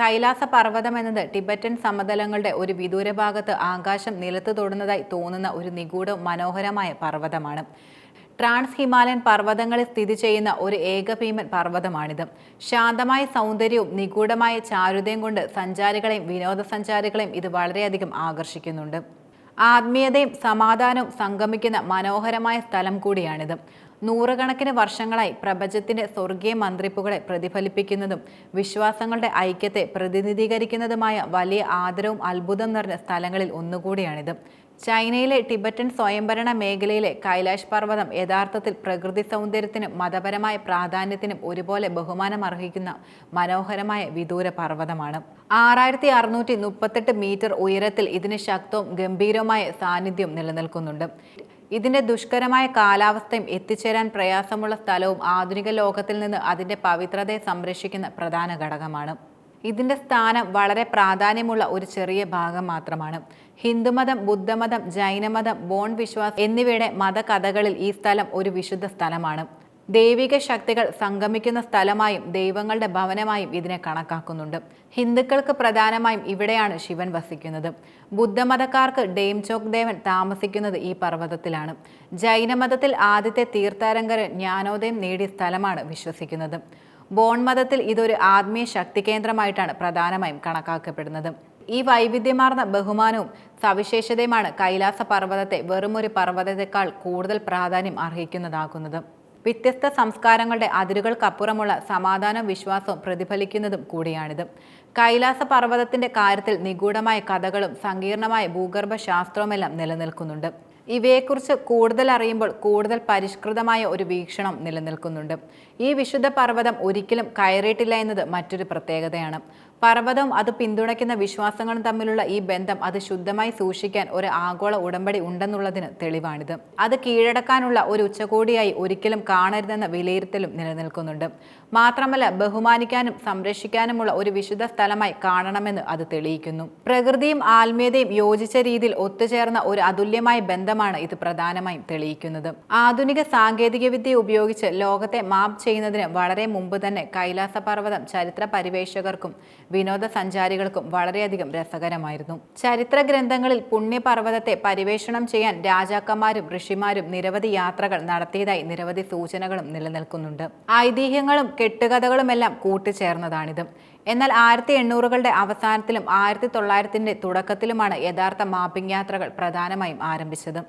കൈലാസ പർവതം എന്നത് ടിബറ്റൻ സമതലങ്ങളുടെ ഒരു വിദൂര ഭാഗത്ത് ആകാശം നിലത്ത് തൊടുന്നതായി തോന്നുന്ന ഒരു നിഗൂഢ മനോഹരമായ പർവതമാണ്. ട്രാൻസ് ഹിമാലയൻ പർവതങ്ങളിൽ സ്ഥിതി ചെയ്യുന്ന ഒരു ഏകഭീമൻ പർവതമാണിത്. ശാന്തമായ സൗന്ദര്യവും നിഗൂഢമായ ചാരുതയും കൊണ്ട് സഞ്ചാരികളെയും വിനോദസഞ്ചാരികളെയും ഇത് വളരെയധികം ആകർഷിക്കുന്നുണ്ട്. ആത്മീയതയും സമാധാനവും സംഗമിക്കുന്ന മനോഹരമായ സ്ഥലം കൂടിയാണിത്. നൂറുകണക്കിന് വർഷങ്ങളായി പ്രപഞ്ചത്തിന്റെ സ്വർഗീയ മന്ത്രിപ്പുകളെ പ്രതിഫലിപ്പിക്കുന്നതും വിശ്വാസങ്ങളുടെ ഐക്യത്തെ പ്രതിനിധീകരിക്കുന്നതുമായ വലിയ ആദരവും അത്ഭുതം നിറഞ്ഞ സ്ഥലങ്ങളിൽ ഒന്നുകൂടിയാണിത്. ചൈനയിലെ ടിബറ്റൻ സ്വയംഭരണ മേഖലയിലെ കൈലാഷ് പർവതം യഥാർത്ഥത്തിൽ പ്രകൃതി സൗന്ദര്യത്തിനും മതപരമായ പ്രാധാന്യത്തിനും ഒരുപോലെ ബഹുമാനം അർഹിക്കുന്ന മനോഹരമായ വിദൂര പർവതമാണ്. ആറായിരത്തി അറുന്നൂറ്റി മുപ്പത്തെട്ട് മീറ്റർ ഉയരത്തിൽ ഇതിന് ശക്തവും ഗംഭീരവുമായ സാന്നിധ്യം നിലനിൽക്കുന്നുണ്ട്. ഇതിന്റെ ദുഷ്കരമായ കാലാവസ്ഥയും എത്തിച്ചേരാൻ പ്രയാസമുള്ള സ്ഥലവും ആധുനിക ലോകത്തിൽ നിന്ന് അതിന്റെ പവിത്രതയെ സംരക്ഷിക്കുന്ന പ്രധാന ഘടകമാണ്. ഇതിന്റെ സ്ഥാനം വളരെ പ്രാധാന്യമുള്ള ഒരു ചെറിയ ഭാഗം മാത്രമാണ്. ഹിന്ദുമതം ബുദ്ധമതം ജൈനമതം ബോൺ വിശ്വാസം എന്നിവയുടെ മതകഥകളിൽ ഈ സ്ഥലം ഒരു വിശുദ്ധ സ്ഥലമാണ്. ദൈവിക ശക്തികൾ സംഗമിക്കുന്ന സ്ഥലമായും ദൈവങ്ങളുടെ ഭവനമായും ഇതിനെ കണക്കാക്കുന്നുണ്ട്. ഹിന്ദുക്കൾക്ക് പ്രധാനമായും ഇവിടെയാണ് ശിവൻ വസിക്കുന്നത്. ബുദ്ധമതക്കാർക്ക് ഡെയിംചോക് ദേവൻ താമസിക്കുന്നത് ഈ പർവതത്തിലാണ്. ജൈനമതത്തിൽ ആദ്യത്തെ തീർത്ഥാടകരൻ ജ്ഞാനോദയം നേടിയ സ്ഥലമാണ് വിശ്വസിക്കുന്നത്. ബോൺ മതത്തിൽ ഇതൊരു ആത്മീയ ശക്തി കേന്ദ്രമായിട്ടാണ് പ്രധാനമായും കണക്കാക്കപ്പെടുന്നത്. ഈ വൈവിധ്യമാർന്ന ബഹുമാനവും സവിശേഷതയുമാണ് കൈലാസ പർവതത്തെ വെറുമൊരു പർവതത്തെക്കാൾ കൂടുതൽ പ്രാധാന്യം അർഹിക്കുന്നതാക്കുന്നത്. വ്യത്യസ്ത സംസ്കാരങ്ങളുടെ അതിരുകൾക്കപ്പുറമുള്ള സമാധാനം വിശ്വാസവും പ്രതിഫലിക്കുന്നതും കൂടിയാണിത്. കൈലാസ പർവതത്തിന്റെ കാര്യത്തിൽ നിഗൂഢമായ കഥകളും സങ്കീർണമായ ഭൂഗർഭ ശാസ്ത്രവുമെല്ലാം നിലനിൽക്കുന്നുണ്ട്. ഇവയെക്കുറിച്ച് കൂടുതൽ അറിയുമ്പോൾ കൂടുതൽ പരിഷ്കൃതമായ ഒരു വീക്ഷണം നിലനിൽക്കുന്നുണ്ട്. ഈ വിശുദ്ധ പർവതം ഒരിക്കലും കയറിയിട്ടില്ല എന്നത് മറ്റൊരു പ്രത്യേകതയാണ്. പർവതവും അത് പിന്തുണയ്ക്കുന്ന വിശ്വാസങ്ങളും തമ്മിലുള്ള ഈ ബന്ധം അത് ശുദ്ധമായി സൂക്ഷിക്കാൻ ഒരു ആഗോള ഉടമ്പടി ഉണ്ടെന്നുള്ളതിന് തെളിവാണിത്. അത് കീഴടക്കാനുള്ള ഒരു ഉച്ചകോടിയായി ഒരിക്കലും കാണരുതെന്ന വിലയിരുത്തലും നിലനിൽക്കുന്നുണ്ട്. മാത്രമല്ല ബഹുമാനിക്കാനും സംരക്ഷിക്കാനുമുള്ള ഒരു വിശുദ്ധ സ്ഥലമായി കാണണമെന്ന് അത് തെളിയിക്കുന്നു. പ്രകൃതിയും ആത്മീയതയും യോജിച്ച രീതിയിൽ ഒത്തുചേർന്ന ഒരു അതുല്യമായ ബന്ധമാണ് ഇത് പ്രധാനമായും തെളിയിക്കുന്നത്. ആധുനിക സാങ്കേതികവിദ്യ ഉപയോഗിച്ച് ലോകത്തെ മാപ്പ് ചെയ്യുന്നതിന് വളരെ മുമ്പ് തന്നെ കൈലാസ പർവതം ചരിത്ര പരിവേഷകർക്കും വിനോദസഞ്ചാരികൾക്കും വളരെയധികം രസകരമായിരുന്നു. ചരിത്ര ഗ്രന്ഥങ്ങളിൽ പുണ്യപർവതത്തെ പരിവേഷണം ചെയ്യാൻ രാജാക്കന്മാരും ഋഷിമാരും നിരവധി യാത്രകൾ നടത്തിയതായി നിരവധി സൂചനകളും നിലനിൽക്കുന്നുണ്ട്. ഐതിഹ്യങ്ങളും കെട്ടുകഥകളുമെല്ലാം കൂട്ടിച്ചേർന്നതാണിത്. എന്നാൽ ആയിരത്തി എണ്ണൂറുകളുടെ അവസാനത്തിലും ആയിരത്തി തൊള്ളായിരത്തിന്റെ തുടക്കത്തിലുമാണ് യഥാർത്ഥ മാപ്പിംഗ് യാത്രകൾ പ്രധാനമായും ആരംഭിച്ചത്.